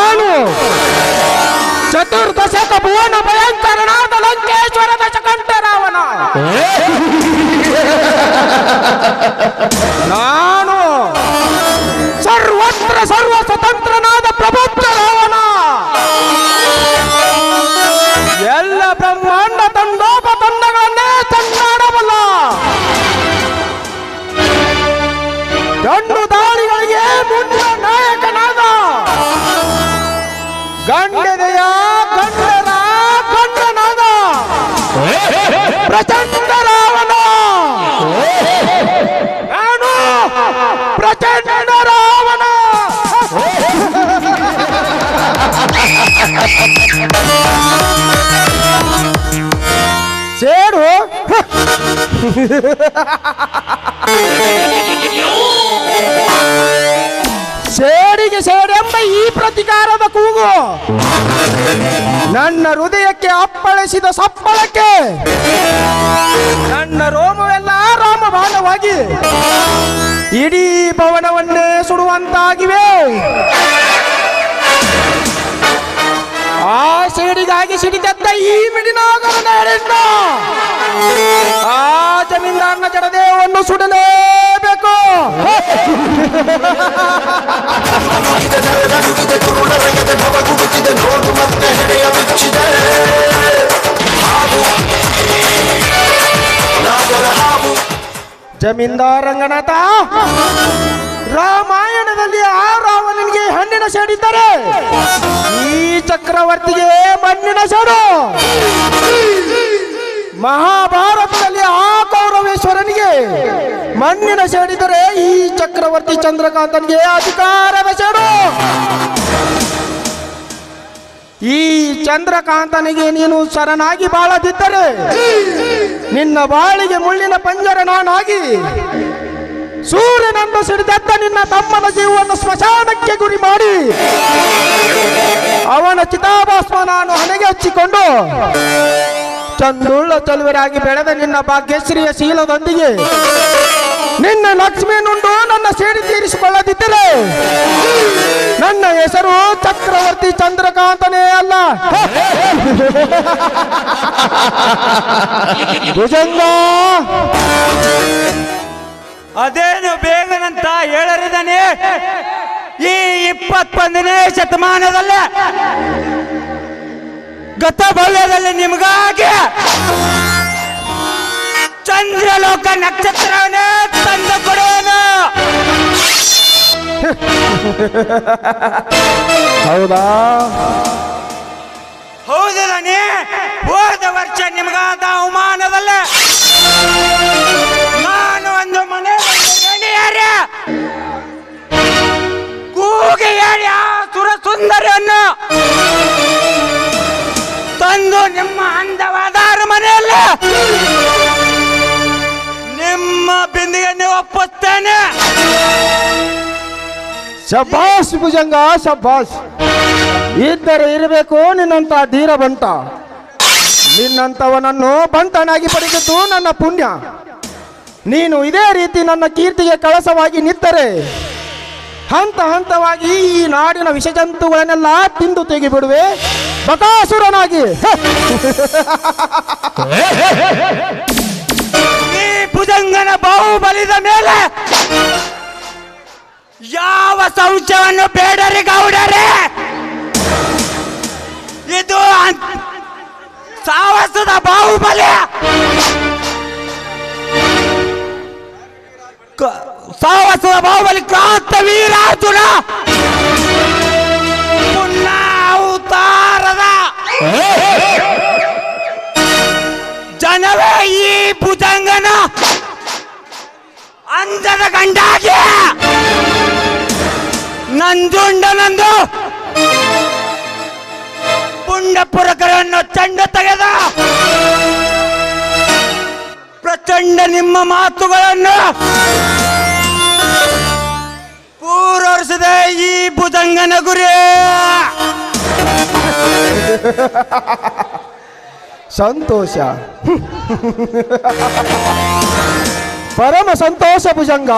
ನಾನು. ಚತುರ್ದಶಕ ಭುವನ ಭಯಂಕರನಾದ ಲಂಕೇಶ್ವರ ದಶಕಂಠ ರಾವಣ ನಾನು. ಸರ್ವತ್ರ ಸರ್ವ ಸ್ವತಂತ್ರನಾದ ಪ್ರಬುದ್ಧ ರಾವಣ. ಸೇಡಿಗೆ ಸೇಡೆಂಬ ಈ ಪ್ರತಿಕಾರದ ಕೂಗು. ನನ್ನ ಹೃದಯಕ್ಕೆ ಅಪ್ಪಳಿಸಿದ ಸಪ್ಪಳಕ್ಕೆ. ನನ್ನ ರೋಮವೆಲ್ಲ ರಾಮಬಾಣವಾಗಿ. ಇಡೀ ಭವನವನ್ನೇ ಸುಡುವಂತಾಗಿವೆ. ಆ ಸೇಡಿಗಾಗಿ ಸಿಡಿದತ್ತ ಈ ಮಿಡಿನಾಗರ ಎಡೆಯಿಂದ ಆ ಜಮೀನ್ದಾರನ ಜಡದೇವನ್ನು ಸುಡಲೇಬೇಕು. ಜಮೀನ್ದಾರ್ ರಂಗನಾಥ, ರಾಮಾಯಣದಲ್ಲಿ ಆ ರಾವಣನಿಗೆ ಹಣ್ಣಿನ ಸೇಡಿದ್ದಾರೆ ಈ ಚಕ್ರವರ್ತಿಗೆ ಮಣ್ಣಿನ ಸೇಡು ಮಹಾಭಾರತದಲ್ಲಿ ಆ ಕೌರವೇಶ್ವರನಿಗೆ ಮಣ್ಣಿನ ಸೇಡಿದರೆ ಈ ಚಕ್ರವರ್ತಿ ಚಂದ್ರಕಾಂತನಿಗೆ ಅಧಿಕಾರ ಸೇಡು ಈ ಚಂದ್ರಕಾಂತನಿಗೆ ನೀನು ಶರಣಾಗಿ ಬಾಳದಿದ್ದರೆ ನಿನ್ನ ಬಾಳಿಗೆ ಮುಳ್ಳಿನ ಪಂಜರ ನಾನಾಗಿ ಸೂರ್ಯನನ್ನು ಸಿಡಿದತ್ತ ನಿನ್ನ ತಮ್ಮನ ಜೀವವನ್ನು ಸ್ಮಶಾನಕ್ಕೆ ಗುರಿ ಮಾಡಿ ಅವನ ಚಿತಾಭಾಸ್ಮ ನಾನು ಹಣೆಗೆ ಹಚ್ಚಿಕೊಂಡು ಚಂದುಳ್ಳ ಚಲುವರಾಗಿ ಬೆಳೆದ ನಿನ್ನ ಭಾಗ್ಯಶ್ರೀಯ ಶೀಲದೊಂದಿಗೆ ನಿನ್ನ ಲಕ್ಷ್ಮಿಯನ್ನುಂಡು ನನ್ನ ಸೇಡಿ ತೀರಿಸಿಕೊಳ್ಳದಿದ್ದರೆ ನನ್ನ ಹೆಸರು ಚಕ್ರವರ್ತಿ ಚಂದ್ರಕಾಂತನೇ ಅಲ್ಲ. ಭುಜಂಗ. ಅದೇನು ಬೇಗನಂತ ಹೇಳರಿದನೇ? ಈ ಇಪ್ಪತ್ತೊಂದನೇ ಶತಮಾನದಲ್ಲೇ ಗತ ಭವ್ಯದಲ್ಲಿ ನಿಮಗಾಗಿ ಚಂದ್ರಲೋಕ ನಕ್ಷತ್ರವನ್ನೇ ತಂದು ಕೊಡುವನು ಹೌದಾ? ಹೌದು ನಾನೇ ಹೋದ ವರ್ಷ ನಿಮಗಾದ ಶಬ್ಬಾಸ್ ಭುಜಂಗ ಶಬಾಷ್ ಇದ್ದರೆ ಇರಬೇಕು ನಿನ್ನಂತ ಧೀರ ಬಂಟ ನಿನ್ನಂತವನನ್ನು ಬಂಟನಾಗಿ ಪಡೆದದ್ದು ನನ್ನ ಪುಣ್ಯ. ನೀನು ಇದೇ ರೀತಿ ನನ್ನ ಕೀರ್ತಿಗೆ ಕಳಸವಾಗಿ ನಿಂತರೆ. ಹಂತ ಹಂತವಾಗಿ ಈ ನಾಡಿನ ವಿಷಜಂತುಗಳನ್ನೆಲ್ಲ ತಿಂದು ತೆಗಿಬಿಡುವೆ. ಬಕಾಸುರನಾಗಿ. ಈ ಭುಜಂಗನ ಬಾಹುಬಲಿದ ಮೇಲೆ ಯಾವ ಸಂಶಯವನ್ನು ಬೇಡರಿ ಗೌಡರೇ? ಇದು ಸಾಹಸದ ಬಾಹುಬಲಿ. ಸಾಹಸದ ಬಾಹುಬಲಿ ಕ್ರಾಂತ ವೀರಾರ್ಜುನ ಪುನಃ ಅವತಾರದ. ಜನವೇ ಈ ಭುಜಂಗನ ಅಂಧದ ಗಂಡಾಗಿ. ನಂಜುಂಡ ನಂದು ಪುಂಡಪುರಕರನ್ನು ಚಂಡ ತೆಗೆದ ಪ್ರಚಂಡ ನಿಮ್ಮ ಮಾತುಗಳನ್ನು ಪೂರೈಸಿದೆ ಈ ಭುಜಂಗನ ಗುರಿ. ಸಂತೋಷ. ಪರಮ ಸಂತೋಷ ಭುಜಂಗ.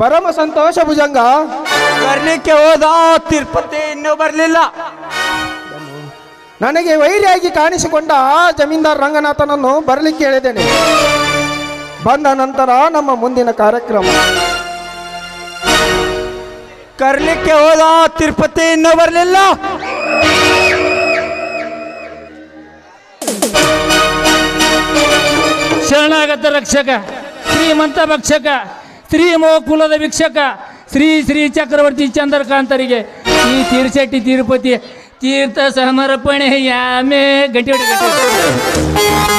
ಪರಮ ಸಂತೋಷ ಭುಜಂಗ. ಬರ್ಲಿಕ್ಕೆ ಹೋದ ತಿರುಪತಿ ಇನ್ನೂ ಬರಲಿಲ್ಲ. ನನಗೆ ವೈರಿಯಾಗಿ ಕಾಣಿಸಿಕೊಂಡ ಆ ಜಮೀನ್ದಾರ್ ರಂಗನಾಥನನ್ನು ಬರಲಿಕ್ಕೆ ಹೇಳಿದ್ದೇನೆ. ಬಂದ ನಂತರ ನಮ್ಮ ಮುಂದಿನ ಕಾರ್ಯಕ್ರಮ. ಕರ್ಲಿಕ್ಕೆ ಹೋದ ತಿರುಪತಿ ಇನ್ನೂ ಬರಲಿಲ್ಲ. ಶರಣಾಗತ ರಕ್ಷಕ ಶ್ರೀಮಂತ ಭಕ್ಷಕ. ಶ್ರೀ ಕುಲದ ವೀಕ್ಷಕ ಶ್ರೀ ಶ್ರೀ ಚಕ್ರವರ್ತಿ ಚಂದ್ರಕಾಂತರಿಗೆ ಈ ತೀರ್ಶೆಟ್ಟಿ ತಿರುಪತಿ ತೀರ್ಥ ಸಮರ್ಪಣೆ ಯಾಮೆ.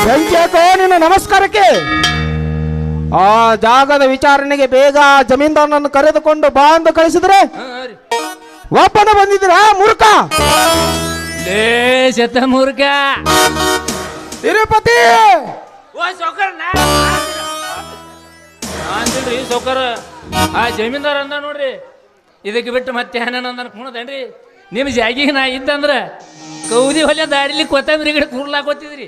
ಬೆಂಕಿಯಾಕೋ ನಿನ್ನ ನಮಸ್ಕಾರಕ್ಕೆ. ಆ ಜಾಗದ ವಿಚಾರಣೆಗೆ ಬೇಗ ಜಮೀನ್ದಾರನನ್ನು ಕರೆದುಕೊಂಡು ಬಾ ಅಂತ ಕಳಿಸಿದ್ರೆ. ಒಪ್ಪನ ಬಂದಿದ್ದೀರಾ ಮೂರ್ಖ? ಲೇ ತಿರುಪತಿ! ಓ ಸೌಕರ ಅಂದಿಲ್ರಿ ಸೌಕರ. ಆ ಜಮೀನ್ದಾರ ಅಂದ ನೋಡ್ರಿ ಇದಕ್ಕೆ ಬಿಟ್ಟು ಮತ್ತೆ ಏನೇನು ಅಂದನ ಕುಣದೇನ್ರಿ? ನಿಮ್ಮ ಜಾಗಿಗೆ ನಾ ಇದ್ದಂದ್ರ ಕೌದಿ ಹೊಲೆ ದಾರಿಲಿ ಕೊತ್ತಂಬರಿ ಗಿಡ ಕೂರ್ಲಾಕೋತಿದ್ರಿ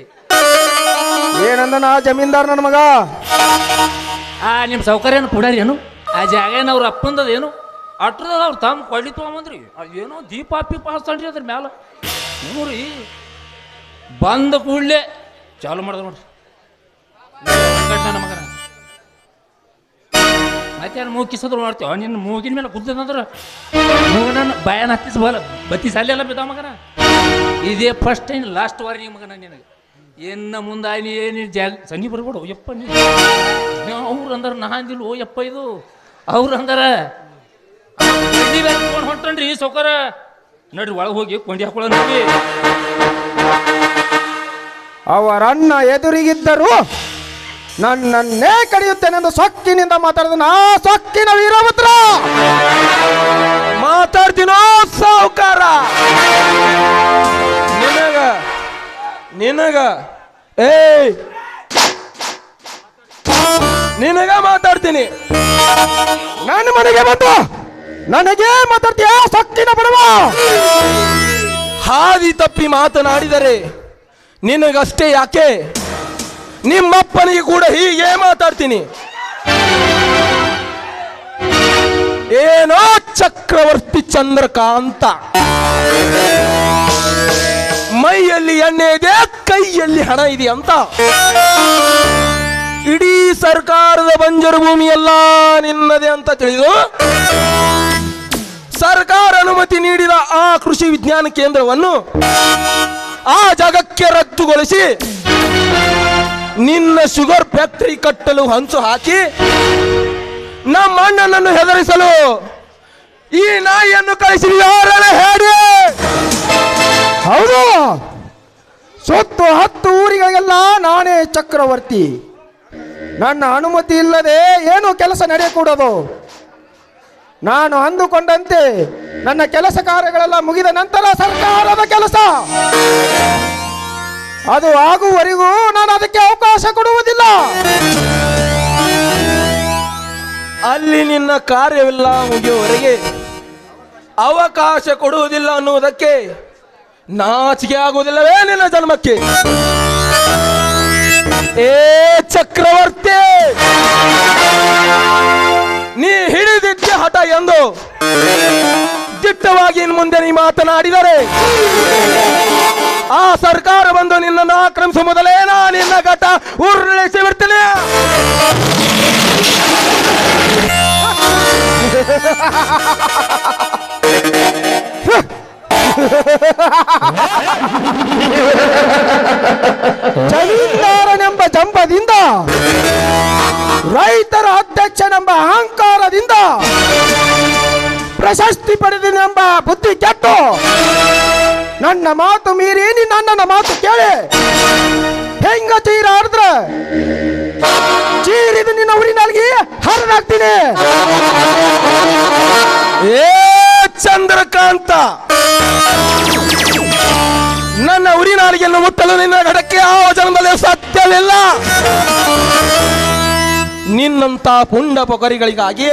ಏನಂದ ನಾ ಜಮೀನ್ದಾರ್ ನನ್ನ ಮಗ? ಆ ನಿಮ್ಮ ಸೌಕರ್ಯನ ಕೊಡಾರಿ ಏನು? ಆ ಜಾಗ ಏನು ಅವ್ರ ಅಪ್ಪಂದದ ಏನು? ಅಟ್ರದ ಅವ್ರು ತಮ್ಮ ಕೊಳ್ಳಿ ತೊಗೊಂಬಂದ್ರಿ. ಏನೋ ದೀಪ ಪೀಪ ಹಾಸ್ತಾನ್ರಿ ಅದ್ರ ಮ್ಯಾಲ. ನೋಡ್ರಿ ಬಂದ ಕೂಡಲೇ ಚಾಲು ಮಾಡ್ದ ನೋಡ್ರಿ. ಮತ್ತೇನು ಮೂಗ್ ಕಿಸದ್ರು ಮಾಡ್ತೀವ ನಿನ್ನ ಮೂಗಿನ ಮೇಲೆ ಕುದ್ದದಂದ್ರೆ ಮೂಗನ ಬಯನ ಹತ್ತಿಸ್ ಬಲ ಬತ್ತಿ ಸಾಲೆಲ್ಲ ಬಿದ್ದ ಮಗನ? ಇದೇ ಫಸ್ಟ್ ಟೈಮ್ ಲಾಸ್ಟ್ ವಾರ್ನಿಂಗ್ ಮಗನ ನಿನಗೆ. ಇನ್ನು ಮುಂದೆ ನೀ ಏನು ಜಾಗ ಸನ್ನಿ ಬರ್ಬೇಡು ಯಪ್ಪ ನೀ. ಅವ್ರು ಅಂದ್ರೆ ನಾ ಅಂದಿಲ್ಲ ಓ ಯಪ್ಪ ಇದು. ಅವ್ರು ಅಂದ್ರೆ ಹೊಂಟನ್ರಿ ಸೌಕರ. ನಡ್ರಿ ಒಳಗೆ ಹೋಗಿ ಕೊಂಡಿ ಹಾಕೊಳ್ಳೋ ಅವರನ್ನ ಎದುರಿಗಿದ್ದರು ನನ್ನನ್ನೇ ಕಡಿಯುತ್ತೇನೆಂದು ಸೊಕ್ಕಿನಿಂದ ಮಾತಾಡಿದ ನಾ ಸೊಕ್ಕಿನ ವೀರಭದ್ರ ಮಾತಾಡ್ತೀನೋ ಸಾಹುಕಾರ ನಿನಗ ನಿನಗ ಏಯ್! ನಿನಗ ಮಾತಾಡ್ತೀನಿ. ನನ್ನ ಮನೆಗೆ ಬಂದು ನನಗೆ ಮಾತಾಡ್ತೀಯ ಸೊಕ್ಕಿನ ಬಡವ? ಹಾದಿ ತಪ್ಪಿ ಮಾತನಾಡಿದರೆ ನಿನಗಷ್ಟೇ ಯಾಕೆ? ನಿಮ್ಮಪ್ಪನಿಗೆ ಕೂಡ ಹೀಗೆ ಮಾತಾಡ್ತೀನಿ. ಏನೋ ಚಕ್ರವರ್ತಿ ಚಂದ್ರಕಾಂತ. ಮೈಯಲ್ಲಿ ಎಣ್ಣೆ ಇದೆ, ಕೈಯಲ್ಲಿ ಹಣ ಇದೆ ಅಂತ. ಇಡೀ ಸರ್ಕಾರದ ಬಂಜರು ಭೂಮಿ ನಿನ್ನದೇ ಅಂತ ತಿಳಿದು, ಸರ್ಕಾರ ಅನುಮತಿ ನೀಡಿದ ಆ ಕೃಷಿ ವಿಜ್ಞಾನ ಕೇಂದ್ರವನ್ನು ಆ ಜಾಗಕ್ಕೆ ರದ್ದುಗೊಳಿಸಿ ನಿನ್ನ ಶುಗರ್ ಫ್ಯಾಕ್ಟರಿ ಕಟ್ಟಲು ಹಂಚು ಹಾಕಿ ನಮ್ಮ ಅಣ್ಣನನ್ನು ಹೆದರಿಸಲು ಈ ನಾಯಿಯನ್ನು ಕಳಿಸಿ ಯಾರನ್ನ ಹೇಳಿ? ಹೌದು. ಸುತ್ತು ಹತ್ತು ಊರಿಗಳಿಗೆಲ್ಲ ನಾನೇ ಚಕ್ರವರ್ತಿ. ನನ್ನ ಅನುಮತಿ ಇಲ್ಲದೆ ಏನು ಕೆಲಸ ನಡೆಯಕೂಡದು? ನಾನು ಅಂದುಕೊಂಡಂತೆ ನನ್ನ ಕೆಲಸ ಕಾರ್ಯಗಳೆಲ್ಲ ಮುಗಿದ ನಂತರ ಸರ್ಕಾರದ ಕೆಲಸ. ಅದು ಆಗುವವರೆಗೂ ನಾನು ಅದಕ್ಕೆ ಅವಕಾಶ ಕೊಡುವುದಿಲ್ಲ. ಅಲ್ಲಿ ನಿನ್ನ ಕಾರ್ಯವಿಲ್ಲ ಮುಗಿಯುವವರೆಗೆ ಅವಕಾಶ ಕೊಡುವುದಿಲ್ಲ ಅನ್ನುವುದಕ್ಕೆ ನಾಚಿಕೆ ಆಗುವುದಿಲ್ಲವೇ ನಿನ್ನ ಜನ್ಮಕ್ಕೆ? ಏ ಚಕ್ರವರ್ತಿ! ನೀ ಹಿಡಿದಿದ್ದ ಹಠ ಎಂದು ದಿಟ್ಟವಾಗಿ ಇನ್ನು ಮುಂದೆ ನೀ ಮಾತನಾಡಿದರೆ ಆ ಸರ್ಕಾರ ಬಂದು ನಿನ್ನನ್ನು ಆಕ್ರಮಿಸುವ ಮೊದಲೇ ನಾ ನಿನ್ನ ಘಟ ಉರುಳಿಸಿ ಬಿಡ್ತೀನಿ. ಜಮೀನ್ದಾರನೆಂಬ ಜಂಬದಿಂದ, ರೈತರ ಅಧ್ಯಕ್ಷನೆಂಬ ಅಹಂಕಾರದಿಂದ, ಪ್ರಶಸ್ತಿ ಪಡೆದನೆಂಬ ಬುದ್ಧಿ ಕೆಟ್ಟು ನನ್ನ ಮಾತು ಮೀರಿ ನೀ ನನ್ನ ಮಾತು ಕೇಳಿ. ಹೆಂಗ ಚೀರ ಹರಿದ್ರ? ಚೀರಿದ ನಿನ್ನ ಊರಿನಲ್ಲಿ ಹರಿದಾಗ್ತೀನಿ. ಏ ಚಂದ್ರಕಾಂತ! ನನ್ನ ಉರಿ ನಾಲಿಗೆಯನ್ನು ಮುಟ್ಟಲು ನಿನ್ನ ಘಟಕ್ಕೆ ಯಾವ ಜನ್ಮದಲ್ಲಿ ಸತ್ಯವಿಲ್ಲ. ನಿನ್ನಂತ ಪುಂಡ ಪೊಕರಿಗಳಿಗಾಗಿ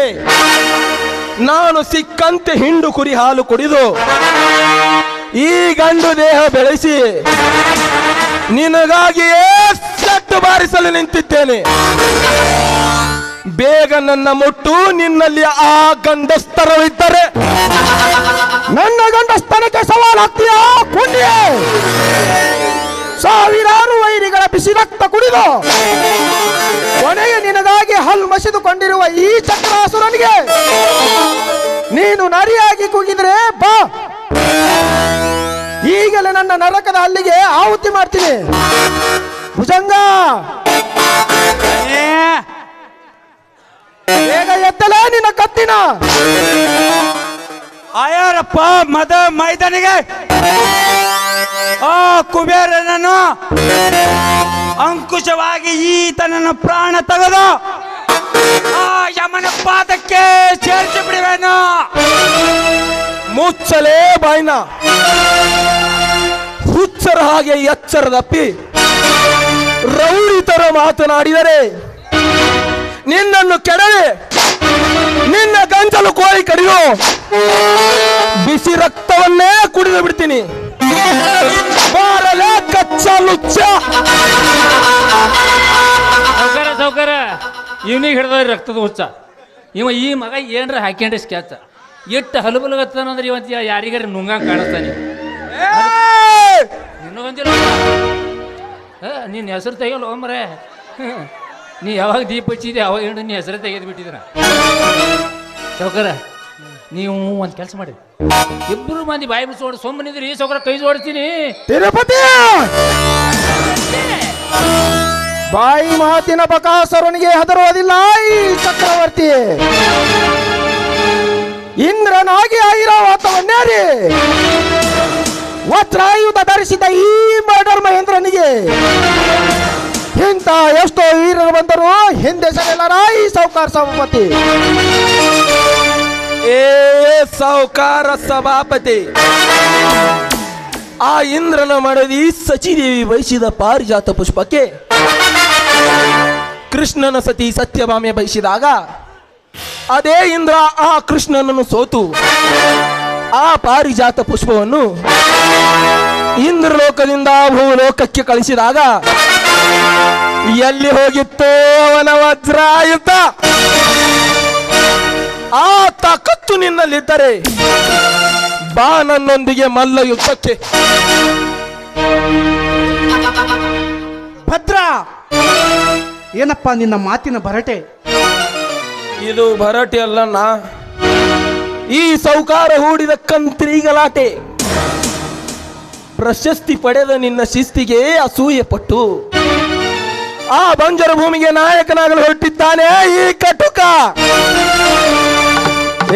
ನಾನು ಸಿಕ್ಕಂತೆ ಹಿಂಡು ಕುರಿ ಹಾಲು ಕುಡಿದು ಈ ಗಂಡು ದೇಹ ಬೆಳೆಸಿ ನಿನಗಾಗಿಯೇ ಬುಲೆಟ್ ಬಾರಿಸಲು ನಿಂತಿದ್ದೇನೆ. ಬೇಗ ನನ್ನ ಮುಟ್ಟು ನಿನ್ನಲ್ಲಿ ಆ ಗಂಡಸ್ತರವಿದ್ದರೆ ನನ್ನ ಗಂಡಸ್ಥನಕ್ಕೆ ಸವಾಲಾಗ್ತೀಯಾ? ಪುಣ್ಯ ಸಾವಿರಾರು ವೈರಿಗಳ ಬಿಸಿ ರಕ್ತ ಕುಡಿದು ಕೊನೆಗೆ ನಿನಗಾಗಿ ಹಲ್ ಮಸಿದುಕೊಂಡಿರುವ ಈ ಚಕ್ರಾಸುರನಿಗೆ ನೀನು ನರಿಯಾಗಿ ಕುಗಿದ್ರೆ ಬಾ. ಈಗಲೇ ನನ್ನ ನರಕದ ಅಲ್ಲಿಗೆ ಆಹುತಿ ಮಾಡ್ತೀನಿ. ಭುಜಂಗ! ಬೇಗ ಎತ್ತಲೇ ನಿನ್ನ ಕತ್ತಿನ! ಆಯಾರಪ್ಪ ಮದ ಮೈದಾನಿಗೆ. ಆ ಕುಬೇರನನ್ನು ಅಂಕುಶವಾಗಿ ಈತನನ್ನು ಪ್ರಾಣ ತೆಗೆದು ಆ ಯಮನ ಪಾದಕ್ಕೆ ಸೇರಿಸಿ ಬಿಡುವೆನು. ಮುಚ್ಚಲೇ ಬಾಯ್ನ. ಹುಚ್ಚರ ಹಾಗೆ ಎಚ್ಚರದಪ್ಪಿ. ರೌಡಿ ತರ ಮಾತನಾಡಿದರೆ, ನಿನ್ನನ್ನು ಕೆಡವೆ, ನಿನ್ನ ಗಂಜಲು ಕೋಳಿ ಕಡಿಯೋ, ಬಿಸಿ ರಕ್ತವನ್ನೇ ಕುಡಿದು ಬಿಡ್ತೀನಿ. ಬಾರಲೇ ಕಚ್ಚ ಲುಚ್ಚ. ಸೌಕರ್ಯ ಸೌಕರ ಇವನಿಗೆ ಹಿಡ್ದ ರಕ್ತದ ಹುಚ್ಚ. ಇವ ಈ ಮಗ ಏನ್ರ ಹಾಕ್ಯಂಡ್ರಿ ಸ್ಕ್ಯಾಚ್ ಎಷ್ಟು ಹಲಬಲಗತ್ತಾನಂದ್ರೆ ಇವತ್ತು ಯಾರಿಗಾರ ನುಂಗಂಗೆ ಕಾಣಿಸ್ತಾನೆ? ನಿನಗೊಂದಿಲ್ಲ ನಿನ್ನ ಹೆಸರು ತೆಗಿಯಲ್ಲ ಒಮ್ಮರೆ. ನೀ ಯಾವಾಗ ದೀಪ ಹಚ್ಚಿದೆ ಅವಾಗ ಹೇಳಿ ನೀ ಹೆಸರು ತೆಗೆದು ಬಿಟ್ಟಿದ್ರ ಸೌಕರ ನೀವು ಒಂದು ಕೆಲಸ ಮಾಡಿ. ಇಬ್ಬರು ಮಂದಿ ಬಾಯಿ ಬಿಡಿಸೋಡಿ ಸೊಮ್ಮನಿದ್ರಿ ಸೌಕರ ಕೈ ಜೋಡಿಸ್ತೀನಿ. ತಿರುಪತಿ! ಬಾಯಿ ಮಾತಿನ ಬಕಾಸರನಿಗೆ ಹೆದರುವುದಿಲ್ಲ ಈ ಚಕ್ರವರ್ತಿ. ಇಂದ್ರನಾಗಿ ಐರಾವತವನ್ನೇರಿ ವಜ್ರಾಯುಧ ಧರಿಸಿದ ಈ ಮರ್ಡರ್ ಮಹೇಂದ್ರನಿಗೆ ಇಂಥ ಎಷ್ಟೋ ವೀರರು ಬಂದರು ಹಿಂದೆ ಸರಿಯಲಾರ ಈ ಸೌಕಾರ ಸಭಾಪತಿ. ಏ ಸಾವುಕಾರ ಸಭಾಪತಿ, ಆ ಇಂದ್ರನ ಮಡದಿ ಸಚಿದೇವಿ ಬಯಸಿದ ಪಾರಿಜಾತ ಪುಷ್ಪಕ್ಕೆ ಕೃಷ್ಣನ ಸತಿ ಸತ್ಯಭಾಮೆ ಬಯಸಿದಾಗ ಅದೇ ಇಂದ್ರ ಆ ಕೃಷ್ಣನನ್ನು ಸೋತು. ಆ ಪಾರಿಜಾತ ಪುಷ್ಪವನ್ನು ಇಂದ್ರಲೋಕದಿಂದ ಭೂಲೋಕಕ್ಕೆ ಕಳಿಸಿದಾಗ ಎಲ್ಲಿ ಹೋಗಿತ್ತು ಅವನ ವಜ್ರಾಯುತ ಆ ತಾಕತ್ತು ನಿನ್ನಲ್ಲಿದ್ದರೆ ಬಾ ನನ್ನೊಂದಿಗೆ ಮಲ್ಲ ಯುದ್ಧಕ್ಕೆ ಭದ್ರ! ಏನಪ್ಪ ನಿನ್ನ ಮಾತಿನ ಭರಟೆ? ಇದು ಭರಟೆ ಅಲ್ಲಣ್ಣ ಈ ಸೌಕಾರ ಹೂಡಿದ ಕಂತ್ರಿ ಗಲಾಟೆ ಪ್ರಶಸ್ತಿ ಪಡೆದ ನಿನ್ನ ಶಿಸ್ತಿಗೆ ಅಸೂಯೆ ಪಟ್ಟು. ಆ ಬಂಜರ ಭೂಮಿಗೆ ನಾಯಕನಾಗಲು ಹೊರಟಿದ್ದಾನೆ ಈ ಕಟುಕ.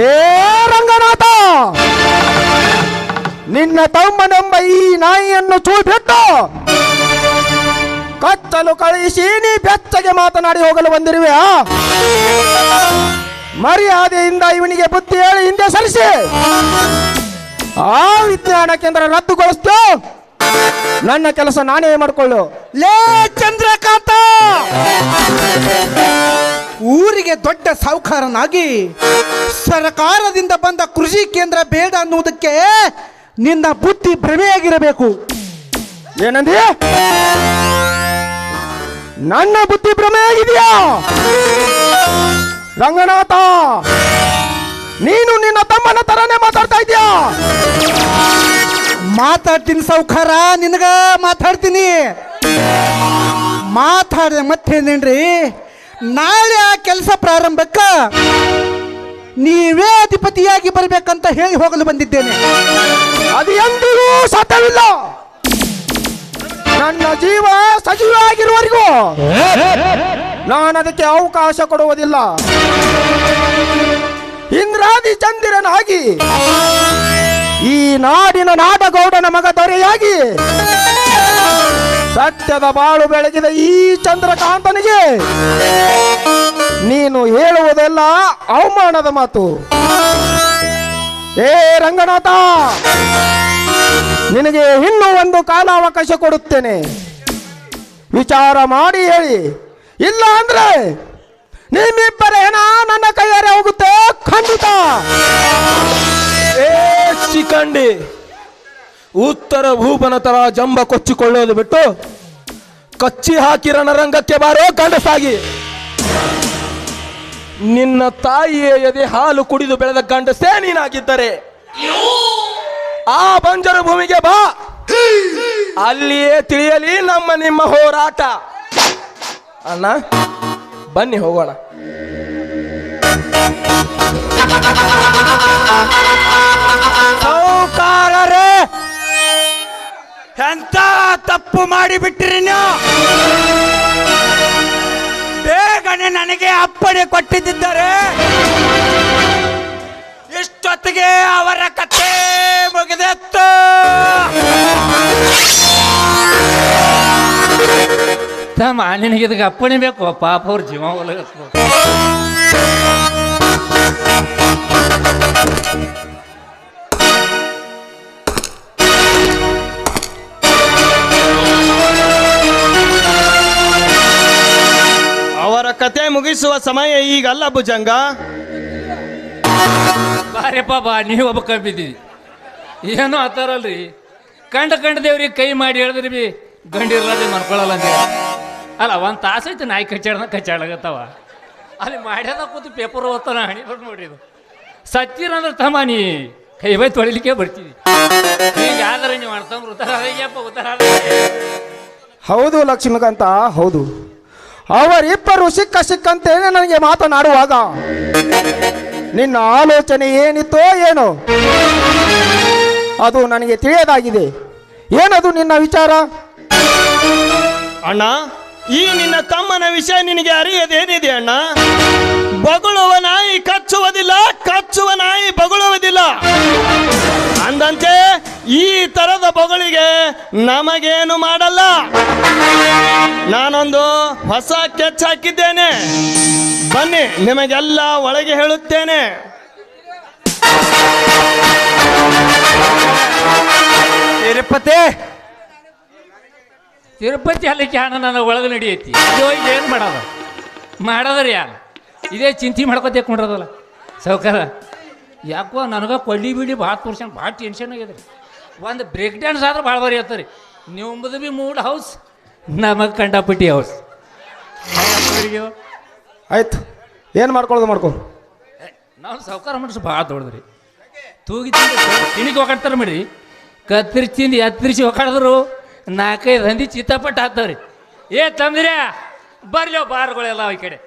ಏ ರಂಗನಾಥ! ನಿನ್ನ ತಮ್ಮನೆಂಬ ಈ ನಾಯಿಯನ್ನು ಚೂಬಿಟ್ಟು ಕತ್ತಲು ಕಳಿಸಿ ನೀ ಬೆಚ್ಚಗೆ ಮಾತನಾಡಿ ಹೋಗಲು ಬಂದಿರುವೆ. ಮರ್ಯಾದೆಯಿಂದ ಇವನಿಗೆ ಬುದ್ಧಿ ಹೇಳಿ ಹಿಂದೆ ಸರಿಸಿ. ಆ ವಿಜ್ಞಾನ ಕೇಂದ್ರ ರದ್ದುಗೊಳಿಸ್ತು ನನ್ನ ಕೆಲಸ ನಾನೇ ಮಾಡಿಕೊಳ್ಳು. ಲೇ ಚಂದ್ರಕಾಂತ! ಊರಿಗೆ ದೊಡ್ಡ ಸಾಹುಕಾರನಾಗಿ ಸರ್ಕಾರದಿಂದ ಬಂದ ಕೃಷಿ ಕೇಂದ್ರ ಬೇಡ ಅನ್ನುವುದಕ್ಕೆ ನಿನ್ನ ಬುದ್ಧಿ ಭ್ರಮೆಯಾಗಿರಬೇಕು. ಏನಂದಿ? ನನ್ನ ಬುದ್ಧಿ ಭ್ರಮೆ ಆಗಿದೆಯಾ ರಂಗನಾಥ ನೀನು ನಿನ್ನ ತಮ್ಮನ ತರನೇ ಮಾತಾಡ್ತಾ ಇದೀಯಾ ಮಾತಾಡ್ತೀನಿ ಸೌಖರ ನಿನಗ ಮಾತಾಡ್ತೀನಿ. ಮಾತಾಡಿದ ಮತ್ತೇನೇನ್ರಿ? ನಾಳೆ ಆ ಕೆಲಸ ಪ್ರಾರಂಭಕ್ಕ ನೀವೇ ಅಧಿಪತಿಯಾಗಿ ಬರ್ಬೇಕಂತ ಹೇಳಿ ಹೋಗಲು ಬಂದಿದ್ದೇನೆ. ಅದು ಎಂದಿಗೂ ಸಾಧ್ಯವಿಲ್ಲ. ನನ್ನ ಜೀವ ಸಜೀವ ಆಗಿರುವವರೆಗೂ ನಾನು ಅದಕ್ಕೆ ಅವಕಾಶ ಕೊಡುವುದಿಲ್ಲ. ಇಂದ್ರಾದಿ ಚಂದಿರನಾಗಿ ಈ ನಾಡಿನ ನಾಡಗೌಡನ ಮಗ ದೊರೆಯಾಗಿ ಸತ್ಯದ ಬಾಳು ಬೆಳಗಿದ ಈ ಚಂದ್ರಕಾಂತನಿಗೆ ನೀನು ಹೇಳುವುದೆಲ್ಲ ಅವಮಾನದ ಮಾತು. ಏ ರಂಗನಾಥ! ನಿನಗೆ ಇನ್ನೂ ಒಂದು ಕಾಲಾವಕಾಶ ಕೊಡುತ್ತೇನೆ. ವಿಚಾರ ಮಾಡಿ ಹೇಳಿ. ಇಲ್ಲ ಅಂದ್ರೆ ನಿಮ್ಮಿಬ್ಬರೇನ ನನ್ನ ಕೈಯಾರೆ ಹೋಗುತ್ತೆ. ಖಂಡಿತ. ಏ ಉತ್ತರ ಭೂಪನ ತರ ಜಂಬ ಕೊಚ್ಚಿಕೊಳ್ಳೋದು ಬಿಟ್ಟು ಕಚ್ಚಿ ಹಾಕಿ ರಣರಂಗಕ್ಕೆ ಬಾರೋ ಗಂಡಸಾಗಿ. ನಿನ್ನ ತಾಯಿಯ ಎದೆ ಹಾಲು ಕುಡಿದು ಬೆಳೆದ ಗಂಡಸೇ ನೀನಾಗಿದ್ದರೆ. ಆ ಬಂಜರು ಭೂಮಿಗೆ ಬಾ. ಅಲ್ಲಿಯೇ ತಿಳಿಯಲಿ ನಮ್ಮ ನಿಮ್ಮ ಹೋರಾಟ. ಅಣ್ಣ, ಬನ್ನಿ ಹೋಗೋಣ. ಸೌಕಾರರೇ ಎಂತ ತಪ್ಪು ಮಾಡಿಬಿಟ್ಟಿರಿ ನೀವು? ಬೇಗನೆ ನನಗೆ ಅಪ್ಪಣೆ ಕೊಟ್ಟಿದ್ದರೆ ಇಷ್ಟೊತ್ತಿಗೆ ಅವರ ಕಥೆ ಮುಗಿದೆತ್ತು. ತಮ್ಮ ನಿನಗೆ ಇದಕ್ಕೆ ಅಪ್ಪಣೆ ಬೇಕು ಪಾಪ ಅವ್ರ ಜೀವ ಅವರ ಕತೆ ಮುಗಿಸುವ ಸಮಯ ಈಗಲ್ಲ ಭುಜಂಗ. ಬಾರಪ್ಪ ಬಾ ನೀ ಒಬ್ಬ ಕಬ್ಬಿದ್ದೀವಿ ಏನೋ ಆತಾರಲ್ರಿ ಕಂಡ ಕಂಡ ದೇವ್ರಿಗೆ ಕೈ ಮಾಡಿ ಹೇಳಿದ್ರಿ ಬಿ ಗಂಡಿರ್ಲಾದೆ ಮಾಡ್ಕೊಳ್ಳಲ್ಲ ಅಂತ ಅಲ್ಲ, ಒಂದು ತಾಸು ಐತೆ ನಾಯಿ ಕಚ್ಚಾಡ್ದ ಕಚ್ಚಾಡಗತ್ತವ ಅಲ್ಲಿ ಮಾಡ್ಯಾದ ಕೂತು ಪೇಪರ್ ಓದ್ತಾನ ಹಣಿ ಬಂದು ನೋಡ್ರಿ ಇದು. ಸತ್ತಿರಂದ್ರೆ ತಮ್ಮ ನೀ, ಕೈ ಬೈ ತೊಳಿಲಿಕ್ಕೆ ಬರ್ತೀವಿ. ಈಗ ಯಾವ್ದಾರ ನೀವು ಮಾಡ್ತಂಬ್ರು ಉತ್ತರ ಅಯ್ಯಪ್ಪ ಉತ್ತರ ಹೌದು ಲಕ್ಷ್ಮೀಕಾಂತ, ಹೌದು. ಅವರಿಬ್ಬರು ಸಿಕ್ಕ ಸಿಕ್ಕಂತೇನೆ ನನಗೆ ಮಾತನಾಡುವಾಗ ನಿನ್ನ ಆಲೋಚನೆ ಏನಿತ್ತೋ ಏನೋ, ಅದು ನನಗೆ ತಿಳಿಯದಾಗಿದೆ. ಏನದು ನಿನ್ನ ವಿಚಾರ? ಅಣ್ಣ, ಈ ನಿನ್ನ ತಮ್ಮನ ವಿಷಯ ನಿನಗೆ ಅರಿಯದೇನಿದೆ ಅಣ್ಣ? ಬಗುಳುವ ನಾಯಿ ಕಚ್ಚುವುದಿಲ್ಲ ಕಚ್ಚುವ ನಾಯಿ ಬಗಳುವುದಿಲ್ಲ. ಅಂದಂತೆ ಈ ತರದ ಬೊಗಳಿಗೆ ನಮಗೇನು ಮಾಡಲ್ಲ. ನಾನೊಂದು ಹೊಸ ಕೆಚ್ ಹಾಕಿದ್ದೇನೆ. ಬನ್ನಿ ನಿಮಗೆಲ್ಲ ಒಳಗೆ ಹೇಳುತ್ತೇನೆ. ತಿರುಪತಿ. ತಿರುಪತಿ ಅಲ್ಲಿ ಕ್ಯಾಣ ನನ್ನ ಒಳಗೆ ನಡೆಯೈತಿ. ಏನು ಮಾಡೋದು? ಮಾಡೋದ್ರಿ ಯಾರು? ಇದೇ ಚಿಂತೆ ಮಾಡ್ಕೋತೇ ಕೊಂಡ್ರದಲ್ಲ. ಸೌಕಾರ ಯಾಕೋ ನನಗೆ ಕೊಳ್ಳಿ ಬಿಡಿ ಭಾಳ ಪರ್ಸೆಂಟ್ ಭಾಳ ಟೆನ್ಷನ್ ಆಗ್ಯದ ಒಂದು ಬ್ರೇಕ್ ಡ್ಯಾನ್ಸ್ ಆದ್ರೆ ಭಾಳ ಬರಿ ರೀ ನಿಮ್ಮದು ಬಿ ಮೂಡ್ ಹೌಸ್ ನಮಗೆ ಕಂಡಪಟ್ಟಿ ಹೌಸ್ ಆಯ್ತು. ಏನು ಮಾಡ್ಕೊಳ್ಳೋದು ಮಾಡ್ಕೊ. ನಾವು ಸಾವುಕಾರ ಮನುಷ್ಯ ಭಾಳ ದೊಡ್ಡದ್ರಿ. ತೂಗಿ ತಿಂದು ತಿಣಿಗೆ ಒಕಾಡ್ತಾರೆ ಮಾಡ್ರಿ ಕತ್ತರಿ ತಿಂದು ಎತ್ತರಿಸಿ ಹೋಗಾಡಿದ್ರು ನಾಲ್ಕೈದು ಹಂದಿ ಚಿತ್ತಪಟ್ಟು ಹಾಕ್ತಾವ್ರಿ ಏ ತಂದ್ರ್ಯಾ ಬರ್ಲಿ ಬಾರ್ಗಳೆಲ್ಲ ಈ ಕಡೆ.